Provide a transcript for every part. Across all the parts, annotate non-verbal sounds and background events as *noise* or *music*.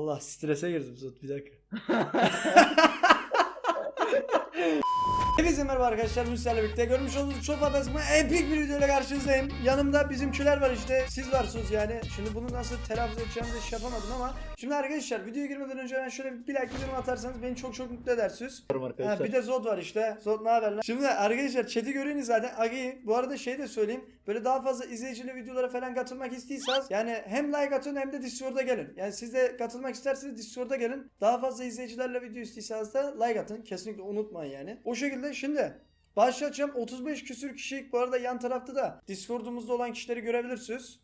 Allah strese girdim Zot bir dakika. *laughs* Hepinize merhaba arkadaşlar Müsler'le birlikte görmüş olduğunuz çok fantastik epik bir videoyla karşınızdayım. Yanımda bizimkiler var işte siz varsınız yani. Şimdi bunu nasıl telaffuz edeceğimizi hiç yapamadım ama. Şimdi arkadaşlar videoya girmeden önce ben şöyle bir like bir yorum atarsanız beni çok çok mutlu edersiniz. Ha, bir de Zod var işte. Zod ne haber lan? Şimdi arkadaşlar chat'i görüyorsunuz zaten. Agi bu arada şey de söyleyeyim. Böyle daha fazla izleyicili videolara falan katılmak istiyorsanız yani hem like atın hem de Discord'a gelin. Yani siz de katılmak isterseniz Discord'a gelin. Daha fazla izleyicilerle video istiyorsanız da like atın. Kesinlikle unutmayın yani. O şekilde şimdi başlatacağım. 35 küsür kişilik bu arada yan tarafta da Discord'umuzda olan kişileri görebilirsiniz.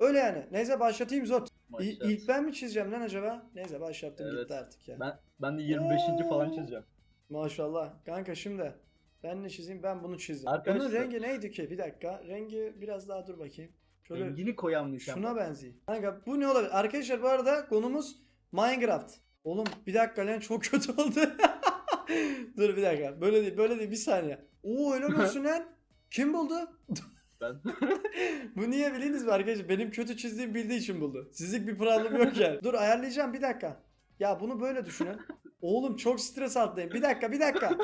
Öyle yani. Neyse başlatayım Zod. İ- Başlat. ilk ben mi çizeceğim lan acaba? Neyse başlattım Evet. gitti artık ya. Ben ben de 25. falan çizeceğim. Maşallah. Kanka şimdi ben ne çizeyim? Ben bunu çizdim. Arkadaşlar- Bunun rengi neydi ki? Bir dakika. Rengi biraz daha dur bakayım. Şöyle Rengini koyanmış şuna benziyor. Kanka bu ne olabilir? Arkadaşlar bu arada konumuz Minecraft. Oğlum bir dakika lan çok kötü oldu. *laughs* dur bir dakika. Böyle değil böyle değil bir saniye. Oo helal *laughs* olsun lan. Kim buldu? Ben. *laughs* Bu niye biliniz mi arkadaşlar? Benim kötü çizdiğim bildiği için buldu. Sizlik bir problem yok yani. Dur ayarlayacağım bir dakika. Ya bunu böyle düşünün. Oğlum çok stres altındayım. Bir dakika bir dakika.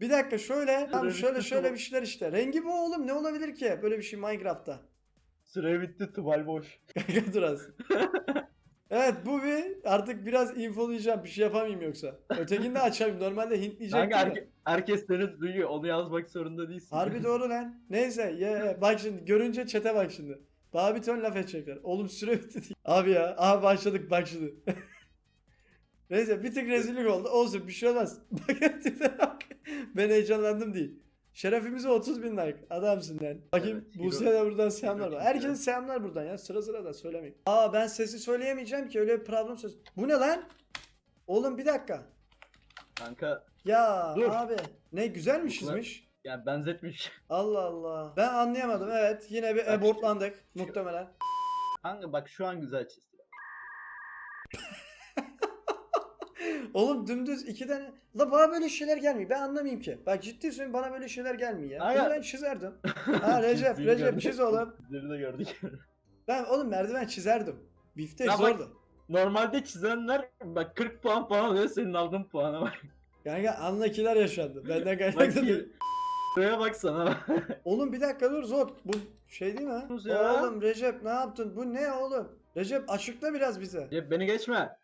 Bir dakika şöyle. Tamam şöyle şöyle bir şeyler işte. Rengi bu oğlum ne olabilir ki? Böyle bir şey Minecraft'ta. Süre bitti tuval boş. *laughs* Kanka dur az. Evet bu bir artık biraz infolayacağım bir şey yapamayayım yoksa. Ötekini de açayım. Normalde hintleyecektim Kanka herke- herkes seni duyuyor. Onu yazmak zorunda değilsin. Harbi doğru lan. Neyse ye, bak şimdi görünce çete bak şimdi. Daha bir ton laf edecekler. Oğlum süre bitti. *laughs* Abi ya. Aha başladık bak şimdi. *laughs* Neyse bir tık rezillik oldu. Olsun bir şey olmaz. *laughs* Bakın tipe bak. Ben heyecanlandım değil. Şerefimize 30 bin like. Adamsın lan. Bakayım Evet, Buse'ye de buradan selamlar var. Herkese selamlar buradan ya. Sıra sıra da söylemeyeyim. Aa ben sesi söyleyemeyeceğim ki. Öyle bir problem söz. Bu ne lan? Oğlum bir dakika. Kanka Ya Dur. abi. Ne güzel mi Bukla- çizmiş? yani benzetmiş. *laughs* Allah Allah. Ben anlayamadım. Evet. Yine bir abortlandık muhtemelen. Kanka bak şu an güzel çizdi. Oğlum dümdüz iki tane. La bana böyle şeyler gelmiyor. Ben anlamayayım ki. Bak ciddi söylüyorum bana böyle şeyler gelmiyor ya. Aynen. Ben çizerdim. *laughs* Ha Recep, Recep çiz oğlum. Çizdiğini de gördük. Ben oğlum merdiven çizerdim. Biftek Ya bak- zordu. Normalde çizenler bak 40 puan falan alıyor senin aldığın puana bak. Kanka anlakiler yaşandı. Benden Bak kaynaklı değil. Şuraya baksana. Oğlum bir dakika dur Zot. Bu şey değil mi? Ya. Oğlum Recep ne yaptın? Bu ne oğlum? Recep açıkla biraz bize. Recep beni geçme.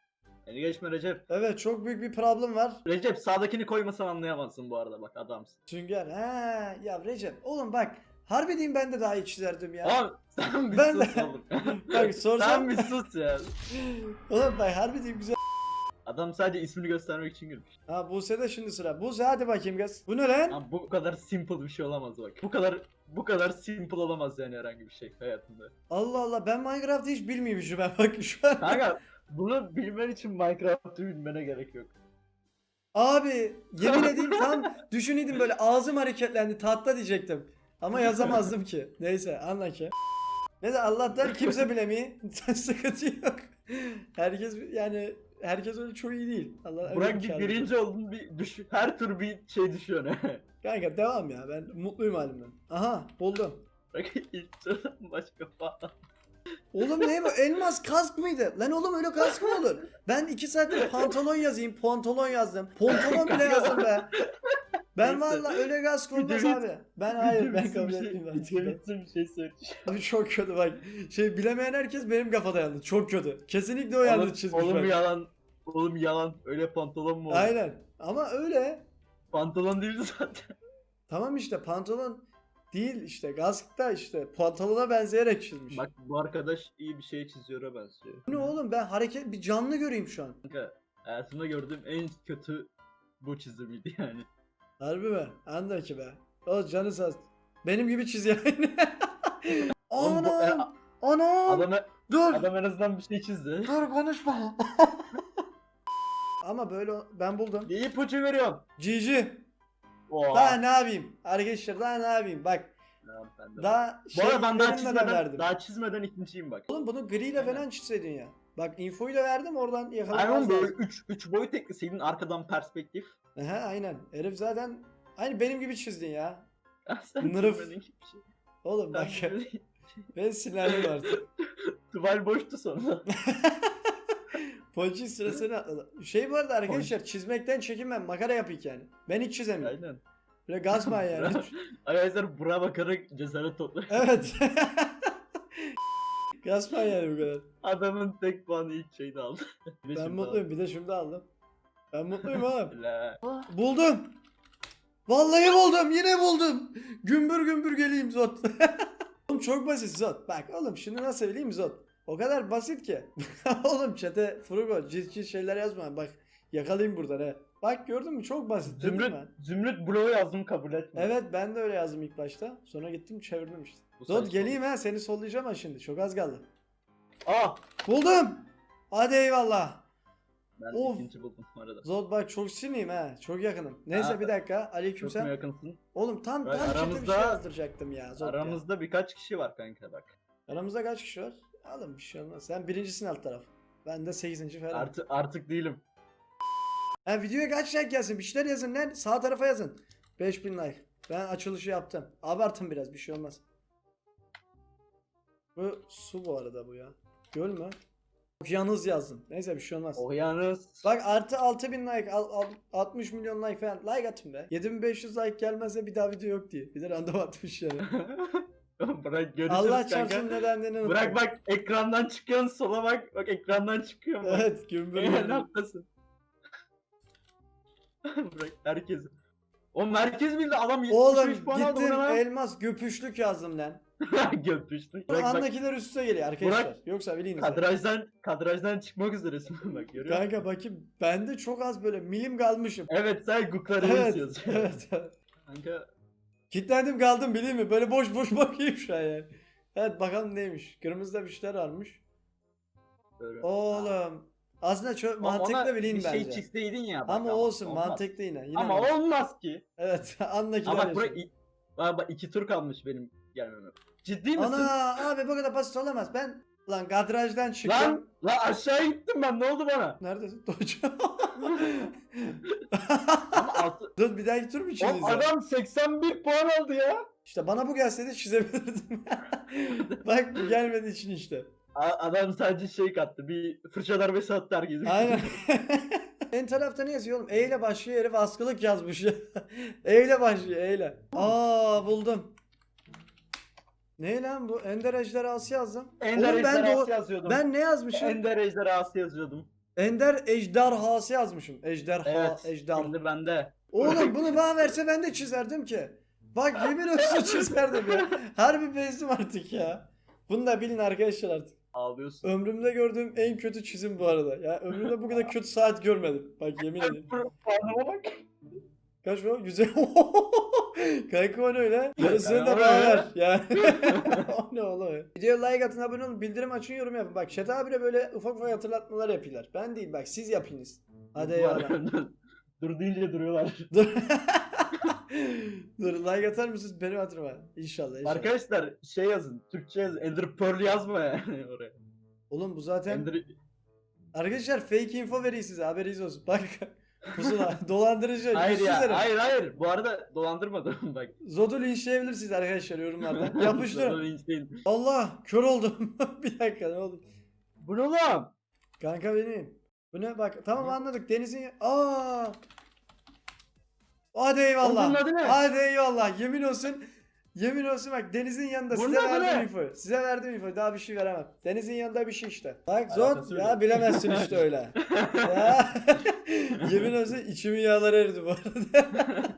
Beni geçme Recep. Evet çok büyük bir problem var. Recep sağdakini koymasan anlayamazsın bu arada bak adamsın. Sünger. Ha ya Recep. Oğlum bak. Harbi diyeyim ben de daha iyi çizerdim ya. Abi sen bir Ben sus de- oğlum. *laughs* Bak sorsam. sen bir sus ya. Oğlum bak harbi diyeyim güzel. Adam sadece ismini göstermek için girmiş. Ha Buse de şimdi sıra. Buse hadi bakayım gaz. Bu ne lan? Ama bu kadar simple bir şey olamaz bak. Bu kadar bu kadar simple olamaz yani herhangi bir şey hayatında. Allah Allah ben Minecraft'ı hiç bilmiyormuşum ben bak şu an. Kanka bunu bilmen için Minecraft'ı bilmene gerek yok. Abi yemin edeyim tam düşüneydim böyle ağzım hareketlendi tahta diyecektim. Ama yazamazdım ki. Neyse anla ki. Neyse Allah'tan kimse bilemiyor. *laughs* Sıkıntı yok. Herkes yani herkes öyle çok iyi değil. Allah Burak bir kâr- birinci oldun bir düş her tur bir şey düşüyor ne? *laughs* Kanka devam ya ben mutluyum halimden. Aha buldum. Burak ilk turdan başka falan. Oğlum ne bu? Elmas kask mıydı? Lan oğlum öyle kask mı olur? Ben iki saattir pantolon yazayım, pantolon yazdım. Pantolon bile yazdım be. Ben valla öyle kask olmaz abi. Ben hayır ben kabul şey, etmiyorum bitsin bir şey söyleyeceğim. Abi çok kötü bak. Şey bilemeyen herkes benim kafada yanlış. Çok kötü. Kesinlikle o yanlış Oğlum, çizmiş oğlum bak. yalan. Oğlum yalan. Öyle pantolon mu olur? Aynen. Ama öyle. Pantolon değildi zaten. Tamam işte pantolon değil işte. Kaskta işte. Pantolona benzeyerek çizmiş. Bak bu arkadaş iyi bir şey çiziyor'a benziyor. Bu ne oğlum ben hareket bir canlı göreyim şu an. Kanka hayatımda gördüğüm en kötü bu çizimiydi yani. Harbi mi? Anla ki be. O canı sağ olsun. Benim gibi çiz yani. *laughs* Anam. Anam. Adam, Dur. adam en azından bir şey çizdi. Dur konuşma. *laughs* Ama böyle ben buldum. Bir ipucu veriyorum. GG. Oo. Daha ne yapayım? Arkadaşlar daha ne yapayım? Bak Tamam, ben de- daha Bu şey arada ben daha çizmeden, verdim. daha çizmeden ikinciyim bak. Oğlum bunu griyle Aynen. falan çizseydin ya. Bak infoyu da verdim oradan Aynen yakalamaz böyle lazım. 3 3 boyut ekleseydin arkadan perspektif. Aha aynen. Herif zaten aynı benim gibi çizdin ya. *laughs* Sen Nırıf. çizmedin hiçbir şey. Oğlum bak Sen çizmedin. ben sinirlendim artık. *laughs* Tuval boştu sonra. *laughs* Ponçik sırasını atladı. Şey bu arada arkadaşlar çizmekten çekinmem. Makara yapayım yani. Ben hiç çizemiyorum. Aynen. Böyle gazma yani. *laughs* Arkadaşlar bura bakarak cesaret topluyor. evet. *laughs* gazma yani bu kadar. Adamın tek puanı ilk şeyde aldı. Bir de Ben şimdi mutluyum. Bir de şimdi aldım. Ben mutluyum oğlum. *laughs* La. Buldum. Vallahi buldum. Yine buldum. Gümbür gümbür geleyim Zot. oğlum çok basit Zot. Bak oğlum şunu nasıl söyleyeyim Zot. O kadar basit ki. *laughs* oğlum çete frugo ciz ciz şeyler yazma. Bak yakalayayım buradan he. Bak gördün mü çok basit. Zümrüt. Zümrüt bloğu yazdım kabul etme. Evet ben de öyle yazdım ilk başta. Sonra gittim çevirdim işte. Bu Zot saçma. geleyim ha seni sollayacağım ha şimdi. Çok az kaldı. Aa! Buldum. Hadi eyvallah. Ben Of. ikinci buldum bu arada. Zot bak çok sinirliyim ha. Çok yakınım. Neyse Ha, bir dakika. Çok mu Aleykümselam. yakınsın? Oğlum tam Bak, tam çete bir aramızda- şey yazdıracaktım ya. Zot ya. Aramızda birkaç kişi var kanka bak. Aramızda kaç kişi var? Alın bir şey olmaz. Sen birincisin alt taraf. Ben de sekizinci falan. Artık artık değilim. Ha, videoya kaç like gelsin? Bir şeyler yazın lan. Sağ tarafa yazın. 5000 like. Ben açılışı yaptım. Abartın biraz bir şey olmaz. Bu su bu arada bu ya. Göl mü? Okyanus yazdım. Neyse bir şey olmaz. Okyanus. Bak artı 6000 like, al, al- 60 milyon like falan. Like atın be. 7500 like gelmezse bir daha video yok diye. Bir de random atmış yani. *laughs* Bırak görüşürüz Allah kanka. çarpsın nedenlerini unutma. Bırak bak ekrandan çıkıyorsun sola bak. Bak ekrandan çıkıyorum bak. Evet gümbür Eğer gümbür. noktasın. *laughs* Bırak herkes. O merkez bildi adam 73 Oğlum puan aldı gittim lan. elmas göpüşlük yazdım lan. *laughs* Göpüştük. Bırak bak Andakiler üste geliyor arkadaşlar. Yoksa bileyim size. kadrajdan kadrajdan çıkmak üzeresin *laughs* bak görüyor musun? Kanka bakayım bende çok az böyle milim kalmışım. Evet sen Guklar Evet, evet, evet. Kanka Kitlendim kaldım bileyim mi? Böyle boş boş *laughs* bakayım şu an yani. Evet bakalım neymiş. Kırmızıda bir şeyler varmış. böyle. Oğlum. Aslında çok Ama mantıklı ona bileyim bir bence. şey çizseydin ya. bak Ama olsun olmaz. mantıklı yine. yine Ama mantıklı. olmaz ki. Evet *laughs* andakiler Ama bak buraya i- bak iki tur kalmış benim gelmeme. Ciddi misin? Ana abi bu kadar basit olamaz. Ben lan kadrajdan çıktım. Lan lan aşağı gittim ben ne oldu bana? Neredesin? *laughs* Doç. Ama altı... Dur bir dahaki tur mu çizeceğiz? adam 81 puan aldı ya. İşte bana bu gelseydi çizebilirdim. *laughs* Bak bu gelmediği için işte. A- adam sadece şey kattı. Bir fırça darbesi attı herkese. Aynen. *laughs* en tarafta ne yazıyor oğlum? E ile başlıyor herif askılık yazmış ya. e ile başlıyor E ile. Aa buldum. Ne lan bu? Ender ejderhası yazdım. Ender Oğlum ben, ejderhası de yazıyordum. ben ne yazmışım? Ender ejderhası yazıyordum. Ender ejderhası yazmışım. Ejderha, Evet. ejder. Şimdi bende. Oğlum bunu bana verse ben de çizerdim ki. Bak yemin olsun çizerdim ya. Harbi bezdim artık ya. Bunu da bilin arkadaşlar artık. Ağlıyorsun. Ömrümde gördüğüm en kötü çizim bu arada. Ya ömrümde bu kadar kötü saat görmedim. Bak yemin *laughs* ederim. Bak. Kaç bu? Güzel. *laughs* Kanka o ne öyle? Yarısını da Ya, bana ver. Yani. *laughs* *laughs* o ne oğlum? Video like atın abone olun. Bildirim açın yorum yapın. Bak Şet abi de böyle ufak ufak hatırlatmalar yapıyorlar. Ben değil bak siz yapınız. Hadi eyvallah. Dur deyince duruyorlar. Dur. Dur like atar mısınız benim hatırıma? İnşallah inşallah. Arkadaşlar şey yazın. Türkçe yazın. Ender Pearl yazma yani oraya. Oğlum bu zaten Ender... arkadaşlar fake info veriyor size haberiniz olsun. Bak pusula *laughs* dolandırıcı. Hayır ya. herif. Hayır hayır. Bu arada dolandırmadım *laughs* bak. Zodu linçleyebilirsiniz arkadaşlar yorumlarda. *laughs* Yapıştırın. Sonra linçleyin. Allah kör oldum. bir dakika ne oldu? Bu ne lan? Kanka benim. Bu ne bak tamam anladık denizin aa Hadi eyvallah. Onun adı ne? Hadi eyvallah. Yemin olsun. Yemin olsun bak denizin yanında Bunun size verdim ne? info. Size verdim info. Daha bir şey veremem. Denizin yanında bir şey işte. Bak zor. Ya bilemezsin işte öyle. *laughs* ya. *laughs* Yemin olsun içimin yağları eridi bu arada. *laughs*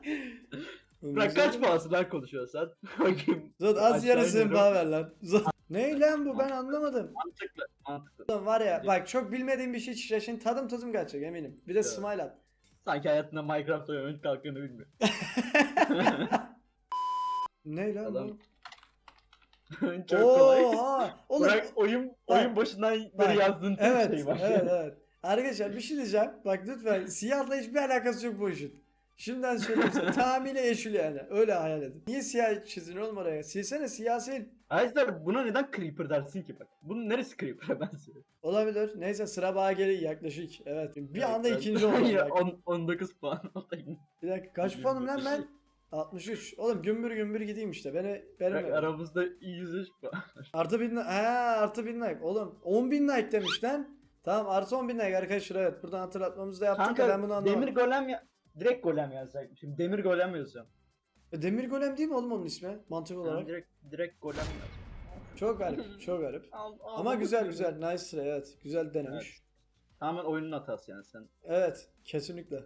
Bırak kaç puansından konuşuyorsun sen? Bakayım. Zot az yarısını bana ver lan. Zot. Ne lan bu ben anlamadım. Mantıklı. Mantıklı. Var ya bak çok bilmediğim bir şey çıkacak. Şimdi tadım tuzum kaçacak eminim. Bir de Evet. smile at. Sanki hayatında Minecraft oynamanın kalktığını bilmiyor. Ne lan Adam- bu? *laughs* Çok kolay. Oha! Oğlum Bırak oyun Bak, oyun başından bak, beri yazdığın tek evet, şey var. evet, *laughs* evet. Arkadaşlar bir şey diyeceğim. Bak lütfen siyahla hiçbir alakası yok bu işin. Şimdiden söyleyeyim size. *laughs* Tamamıyla yeşil yani. Öyle hayal edin. Niye siyah çizin oğlum oraya? Silsene siyah sil. Arkadaşlar buna neden Creeper dersin ki bak. Bunun neresi Creeper ben söyleyeyim. Olabilir. Neyse sıra bana geliyor yaklaşık. Evet. Bir anda ikinci oldum. Ya, bak. on- 19 puan. Bir dakika kaç puanım lan ben? 63. Oğlum gümbür gümbür gideyim işte. Beni Bak, aramızda 103 puan. *laughs* Artı bin he artı bin like. Oğlum 10 bin like demiş lan. Tamam artı 10 bin like arkadaşlar evet. Buradan hatırlatmamızı da yaptık da Kanka ben bunu anlamadım. demir golem ya... Direkt golem yazacak. Şimdi demir golem yazıyorum. E, Demir Golem değil mi oğlum onun ismi? Mantık olarak. Yani direkt direkt golem yazacağım. Çok garip. Çok garip. *laughs* Al- al- Ama güzel güzel. Nice sıra evet. Güzel denemiş. Tamamen oyunun hatası yani sen. Evet. kesinlikle.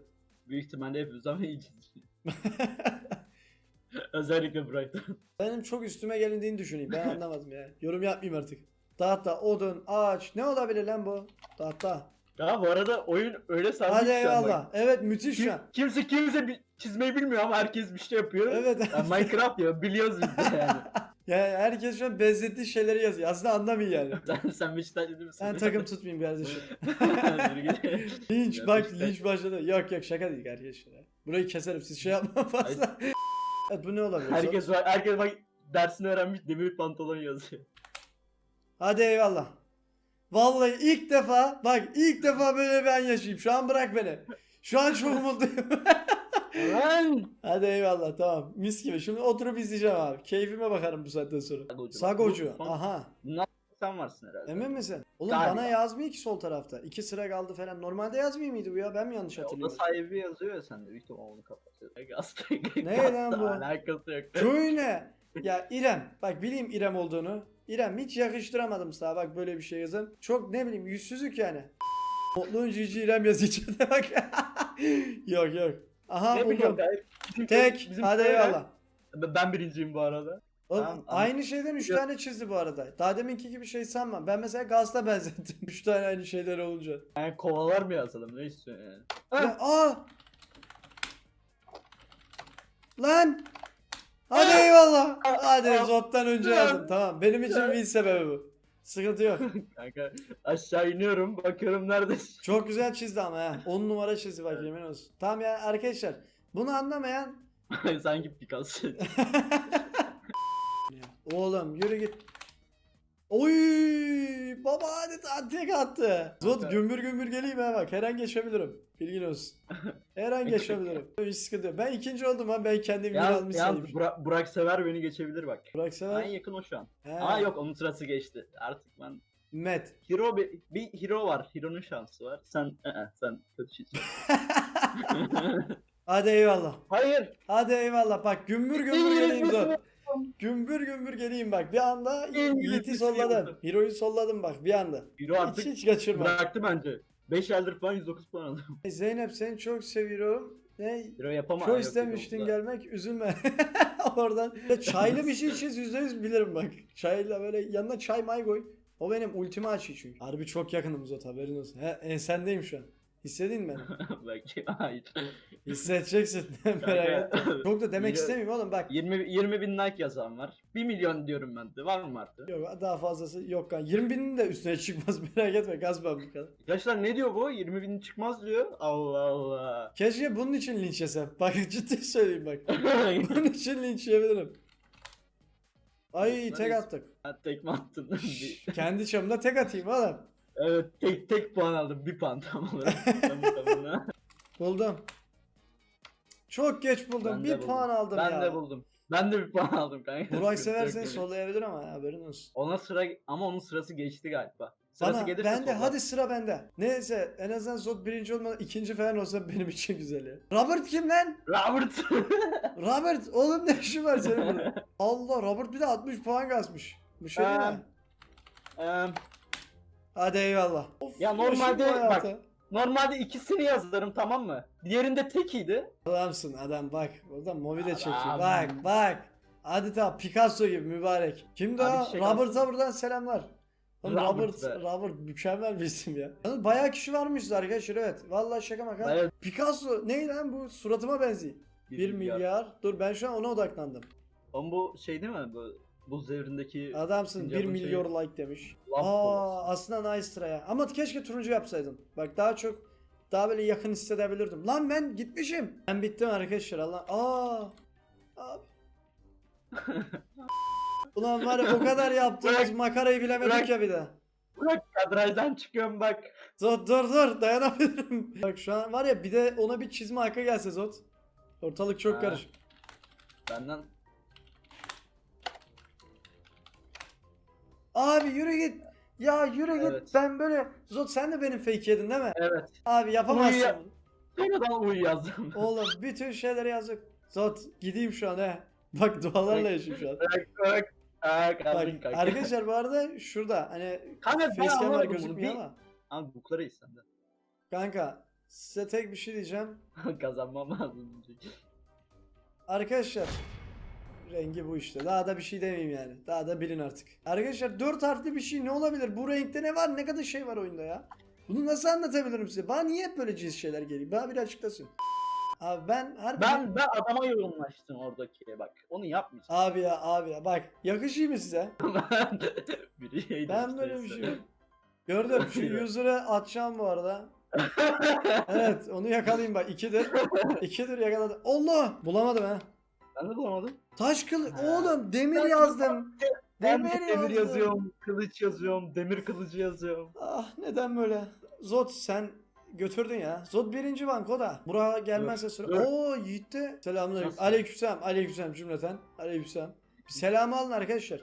Büyük ihtimalle hepimiz ama iyi çizgi. *laughs* Özellikle Brighton. Benim çok üstüme gelindiğini düşüneyim. Ben anlamadım ya. Yorum yapmayayım artık. Tahta, odun, ağaç. Ne olabilir lan bu? Tahta. Ya bu arada oyun öyle sarmış Hadi eyvallah. Evet müthiş Kim- şu an. kimse kimse bir çizmeyi bilmiyor ama herkes bir şey yapıyor. Evet. Ya Minecraft ya biliyoruz biz de yani. *laughs* Ya herkes şu an benzettiği şeyleri yazıyor. Aslında anlamıyor yani. sen, sen Beşiktaşlı değil misin? Ben takım tutmayayım kardeşim. *laughs* Linç bak linç başladı. Yok yok şaka değil arkadaşlar. Burayı keserim siz şey yapma *laughs* fazla. evet bu ne olabilir? herkes var, herkes bak dersini öğrenmiş demir pantolon yazıyor. Hadi eyvallah. Vallahi ilk defa bak ilk defa böyle an yaşayayım. Şu an bırak beni. Şu an çok mutluyum. Lan! *laughs* Hadi eyvallah tamam. Mis gibi. Şimdi oturup izleyeceğim abi. Keyfime bakarım bu saatten sonra. Sagocu. Sagocu. Aha. Bundan sen varsın herhalde. Emin misin? Oğlum Galiba. bana yazmıyor ki sol tarafta. İki sıra kaldı falan. Normalde yazmıyor muydu bu ya? Ben mi yanlış Ya, Oda hatırlıyorum? sahibi yazıyor ya sende. Büyük ihtimalle onu kapatıyor. Gazete. Ne lan bu? Alakası yok. Köy ne? *laughs* Ya İrem. Bak bileyim İrem olduğunu. İrem hiç yakıştıramadım sana bak böyle bir şey yazın. Çok ne bileyim yüzsüzlük yani. Mutluğun cici İrem yazıyor içeride *laughs* bak. yok yok. Aha Ne buldum. ben. Bizim Tek. bizim Hadi eyvallah. Ben birinciyim bu arada. Oğlum, Tamam, aynı şeyden 3 Yok. tane çizdi bu arada. Daha deminki gibi şey sanma. Ben mesela Gaz'da *laughs* benzettim. 3 tane aynı şeyler olunca. Yani kovalar mı yazalım ne istiyorsun yani? Ya, aa! Lan! Hadi Ah! eyvallah. Hadi Ah! Zot'tan önce Ah! yazdım. Tamam. Benim için win sebebi bu. Sıkıntı yok. Kanka aşağı iniyorum bakıyorum neredesin? Çok güzel çizdi ama ha. 10 *laughs* numara çizdi bak yemin olsun. Tamam ya arkadaşlar. Bunu anlamayan *laughs* Sanki Picasso. Oğlum yürü git. Oy baba hadi tek attı. Zot gümbür gümbür geleyim ha bak her an geçebilirim. Bilgin olsun. Her an *laughs* geçebilirim. Hiç sıkıntı yok. Ben ikinci oldum ha ben kendim bir ya, almış ya sayayım. Burak, Sever beni geçebilir bak. Burak Sever. En yakın o şu an. He. Aa yok onun sırası geçti. Artık ben Met. Hero bir, bir hero var. Hero'nun şansı var. Sen ı-ı, sen kötü çiziyorsun. *laughs* Hadi eyvallah. Hayır. Hadi eyvallah. Bak gümbür gümbür geleyim Zot. Gümbür gümbür geleyim bak. Bir anda *laughs* Yiğit'i solladım. şey oldu. Hero'yu solladım bak bir anda. Hero Hiç artık hiç kaçırma. bıraktı bence. 5 eldir falan 109 puan aldı. *laughs* Zeynep seni çok seviyorum. Ne? Hero yapamaz. Çok istemiştin gelmek üzülme. *laughs* Oradan çaylı bir şey yüzde yüz bilirim bak. Çayla böyle yanına çay may koy. O benim ultimi açıyor çünkü. Harbi çok yakınım Zot haberin olsun. He, ensendeyim şu an. Hissedin mi? *laughs* Belki hayır. Hissedeceksin. *laughs* Merak etme. Çok da demek Yine- istemiyorum oğlum bak. 20, 20 bin like yazan var. 1 milyon diyorum ben de. Var mı artık? Yok daha fazlası yok kan. 20 binin de üstüne çıkmaz *laughs* merak etme gazmam bu kadar. Arkadaşlar ne diyor bu? 20 bin çıkmaz diyor. Allah Allah. Keşke bunun için linç yesem. Bak ciddi söyleyeyim bak. bunun için linç yiyebilirim. Ay tek attık. Ha, Tekme attın. Bir- Kendi çapımda tek atayım oğlum. Evet tek tek puan aldım. Bir puan tam olarak. *laughs* Tamına. Buldum. Çok geç buldum. Ben bir buldum. puan aldım ben ya. de buldum. Ben de bir puan aldım kanka. Yok seversen sollayabilir ama haberin olsun. Ona sıra ama onun sırası geçti galiba. Sırası Bana gelirse bende sollar. hadi sıra bende. Neyse en azından Zod birinci olmadan ikinci falan olsa benim için güzel ya. Robert kim lan? Robert. *laughs* Robert oğlum ne işin var senin burada? *laughs* Allah Robert bir de 60 puan kasmış. Bu şey değil mi? Eee, Hadi eyvallah. Of, Ya normalde bak- normalde ikisini yazarım tamam mı? Diğerinde tekiydi. Adamsın adam bak. Oradan Movi de çekiyor. Adam. Bak bak. Adeta Picasso gibi mübarek. Kimdi Abi o? şey Robert'a buradan selamlar. Oğlum Robert Robert, be. Robert mükemmel bir isim ya. Yalnız bayağı kişi varmış arkadaşlar evet. Vallahi şaka maka. Bayağı- Picasso ne lan bu suratıma benziyor. 1 milyar. Dur ben şu an ona odaklandım. Ama bu şey değil mi? Bu buz devrindeki Adamsın 1 Sincap'ın milyon şeyi. like demiş. Lamp Aa aslında nice ya. Ama keşke turuncu yapsaydım. Bak daha çok daha böyle yakın hissedebilirdim. Lan ben gitmişim. Ben bittim arkadaşlar Allah. Aa. Abi. *laughs* Ulan var ya o kadar yaptığımız Bırak. makarayı bilemedik Bırak. ya bir de. Bırak kadrajdan çıkıyorum bak. Zot dur dur dayanamıyorum. *laughs* Bak şu an var ya bir de ona bir çizme hakkı gelse Zot. Ortalık çok Ha. karışık. Benden Abi yürü git. Ya yürü git Evet. ben böyle Zot sen de benim fake yedin değil mi? Evet. Abi yapamazsın Uyuya-. Sonradan uyu yazdım. *laughs* Oğlum bütün şeyleri yazık. Zot gideyim şu an he. Bak dualarla yaşayayım şu an. Bak bak. Aa kaldın Bak kanka. arkadaşlar bu arada şurada hani Kanka ben facecam'lar anlamadım bunu. gözükmüyor Bir... ama. Abi iyi senden. Kanka size tek bir şey diyeceğim. *laughs* Kazanmam lazım. Arkadaşlar rengi bu işte. Daha da bir şey demeyeyim yani. Daha da bilin artık. Arkadaşlar 4 harfli bir şey ne olabilir? Bu renkte ne var? Ne kadar şey var oyunda ya? Bunu nasıl anlatabilirim size? Bana niye hep böyle cins şeyler geliyor? Bana bir açıklasın. Abi ben harbi... Ben ben adama yoğunlaştım oradaki bak. Onu yapmayacağım. Abi ya abi ya bak yakışıyor mu size? *laughs* Biri şeydi Ben böyle bir şey Gördüm şu user'ı atacağım bu arada. *laughs* Evet onu yakalayayım bak. İkidir. İkidir yakaladım. Allah! Bulamadım ha. Ben de bulamadım. Taş kılı... Ha. Oğlum demir Ben- yazdım. Demir, demir, demir yazıyorum, kılıç yazıyorum, demir kılıcı yazıyorum. Ah neden böyle? Zot sen götürdün ya. Zot birinci bank o da. Buraya gelmezse dur. Oo Yiğit'te. Selamünaleyküm. Nasıl? Aleykümselam. Aleykümselam cümleten. Aleykümselam. Bir selamı alın arkadaşlar.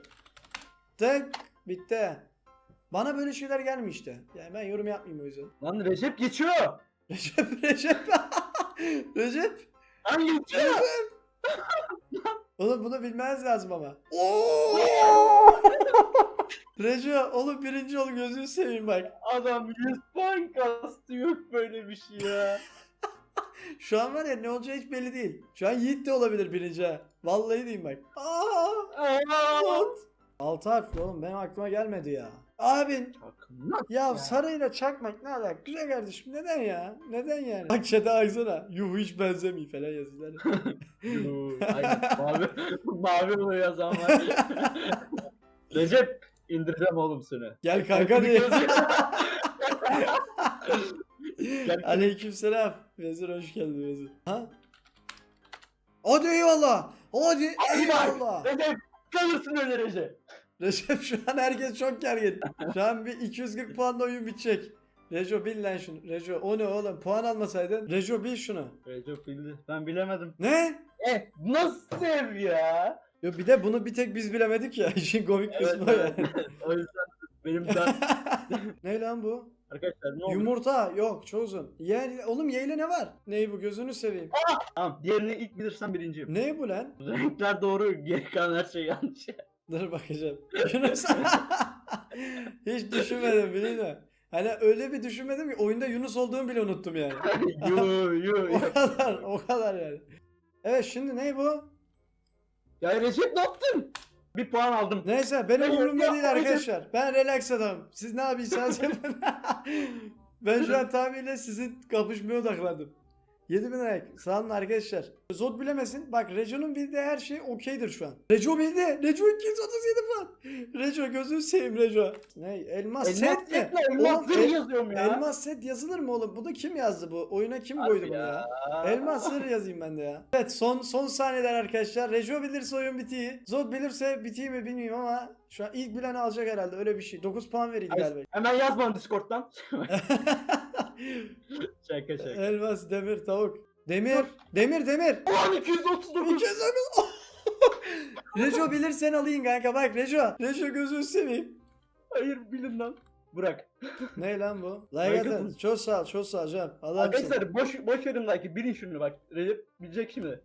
Tık bitti. Bana böyle şeyler gelmiyor işte. Yani ben yorum yapmayayım o yüzden. Lan Recep geçiyor. Recep Recep. *laughs* Recep. Lan geçiyor. Oğlum bunu bilmeniz lazım ama. Oo! Oğlum birinci ol gözünü seveyim bak. Adam 100 puan kastı yok böyle bir şey ya. Şu an var ya ne olacağı hiç belli değil. Şu an Yiğit de olabilir birinci ha. Vallahi diyeyim bak. Aa! Aa! Harfli oğlum benim aklıma gelmedi ya. Abin Akıllı. ya, Ya. sarıyla çakmak ne alaka? Güzel kardeşim neden ya? Neden yani? Bak chat'e baksana. Yuh hiç benzemiyor falan yazıyorlar. *laughs* Yuh, Aynen mavi, *laughs* mavi bunu yazan var. *laughs* Recep indireceğim oğlum seni. Gel kanka diye. Gel. Aleykümselam. Vezir hoş geldin Vezir. Ha? Hadi eyvallah. Hadi eyvallah. Recep kalırsın öyle Recep. Recep şu an herkes çok gergin. Şu an bir 240 puanla oyun bitecek. Rejo bil lan şunu. Rejo o ne oğlum puan almasaydın. Rejo bil şunu. Recep bildi. Ben bilemedim. Ne? Eh nasıl sev ya? Yo bir de bunu bir tek biz bilemedik ya. *laughs* İşin komik Evet, kısmı o evet. yani. *laughs* o yüzden benim ben *laughs* ne lan bu? arkadaşlar ne oldu? Yumurta yok çoğuzun. Ye, oğlum yeyle ne var? Ney bu gözünü seveyim. Tamam diğerini ilk bilirsen birinciyim. Ne bu lan? Renkler doğru geri kalan her şey yanlış. Dur bakacağım. Yunus. *laughs* Hiç düşünmedim biliyor musun? Hani öyle bir düşünmedim ki oyunda Yunus olduğumu bile unuttum yani. *laughs* yu yu. *laughs* o kadar o kadar yani. Evet şimdi ne bu? Ya Recep ne yaptın? Bir puan aldım. Neyse benim Hayır, umurumda değil arkadaşlar. Ben relax adamım. Siz ne yapıyorsanız yapın. ben şu an tamamıyla sizin kapışmaya odaklandım. 7000 like. Sağ olun arkadaşlar. Zod bilemesin. Bak Rejo'nun bildiği her şey okeydir şu an. Rejo bildi. Rejo 237 puan. Rejo gözünü seveyim Rejo. Ne? Elmas set Elmas mi? setle elmas zırh yazıyorum ya. Elmas set yazılır mı oğlum? Bu da kim yazdı bu? Oyuna kim Abi koydu bunu ya? Elmas sır yazayım ben de ya. Evet son son saniyeler arkadaşlar. Rejo bilirse oyun bitiyor. Zod bilirse bitiyor mi bilmiyorum ama şu an ilk bilen alacak herhalde öyle bir şey. 9 puan verildi Ay, galiba. Hemen yaz bana Discord'dan. *laughs* şaka şaka. Elmas, demir, tavuk. Demir, demir, demir. Ulan 239. 200 *laughs* Rejo bilirsen alayım kanka bak Rejo. Rejo gözünü seveyim. Hayır bilin lan. Bırak. Ne lan bu? Like atın. Çok sağ ol, çok sağ ol canım. Adamsın. Arkadaşlar boş boş verin like bilin şunu bak. Recep bilecek şimdi.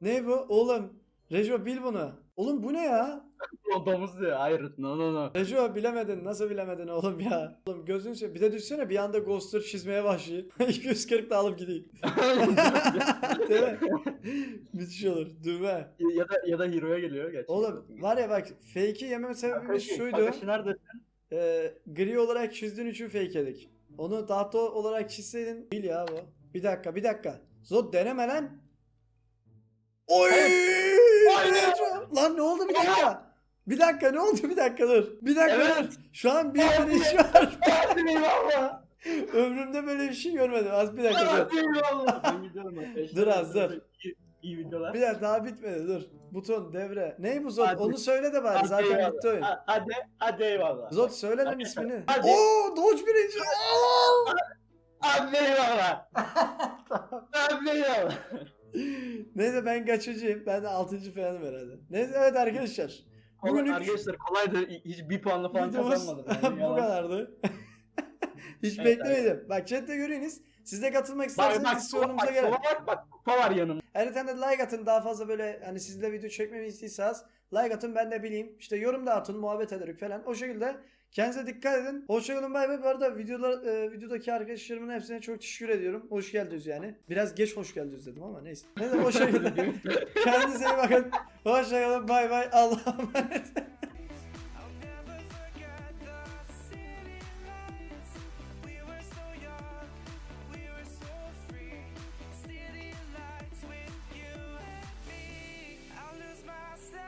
Ne bu? Oğlum. Rejo bil bunu. Oğlum bu ne ya? *laughs* O domuz diyor. Hayır no no no. Rejo bilemedin. Nasıl bilemedin oğlum ya? Oğlum gözünü seveyim. Bir de düşsene bir anda Ghoster çizmeye başlıyor. *laughs* 240 da alıp gideyim. *laughs* Değil mi? Müthiş olur. Düğme. ya da ya da Hero'ya geliyor gerçekten. Oğlum var ya bak fake'i yememe sebebimiz şuydu. Kakashi nerede? Ee, gri olarak çizdiğin için fake yedik. Onu tahta olarak çizseydin bil ya bu. Bir dakika bir dakika. Zod deneme lan. Oy! Lan ne oldu bir dakika? Bir dakika ne oldu bir dakika dur. Bir dakika Evet. dur. Şu an bir sürü iş var. Eyvallah. Ömrümde böyle bir şey görmedim. Az bir dakika dur. Hadi eyvallah. *laughs* Ben gidiyorum arkadaşlar. Dur az, dur. İyi, iyi videolar. Bir dakika daha bitmedi dur. Buton devre. Ney bu Zod? Hadi. Onu söyle de bari Hadi zaten eyvallah. bitti oyun. Ha- Hadi hadi eyvallah. Zod söyle lan ismini. Hadi. Oo Doge birinci. Aa! Hadi eyvallah. *laughs* Hadi eyvallah. Neyse ben kaçıncıyım. Ben de 6. falanım herhalde. Neyse evet arkadaşlar. Bugünlük Arkadaşlar kolaydı. Hiç bir puanla falan videomuz kazanmadım. *laughs* Yani. bu kadardı. *laughs* Hiç Evet, beklemedim. Bak chatte görüyorsunuz. Siz de katılmak Bak isterseniz bak sola Discord'umuza bak gelin. sola bak bak kupa var yanımda. Ayrıca de like atın daha fazla böyle hani sizle video çekmemi istiyorsanız like atın ben de bileyim. İşte yorum da atın muhabbet ederek falan. O şekilde kendinize dikkat edin. Hoşçakalın bay bay. Bu arada videolar, e, videodaki arkadaşlarımın hepsine çok teşekkür ediyorum. Hoş geldiniz yani. Biraz geç hoş geldiniz dedim ama neyse. Neyse şekilde. *laughs* Kendinize iyi bakın. Hoşçakalın bay bay. Allah'a emanet.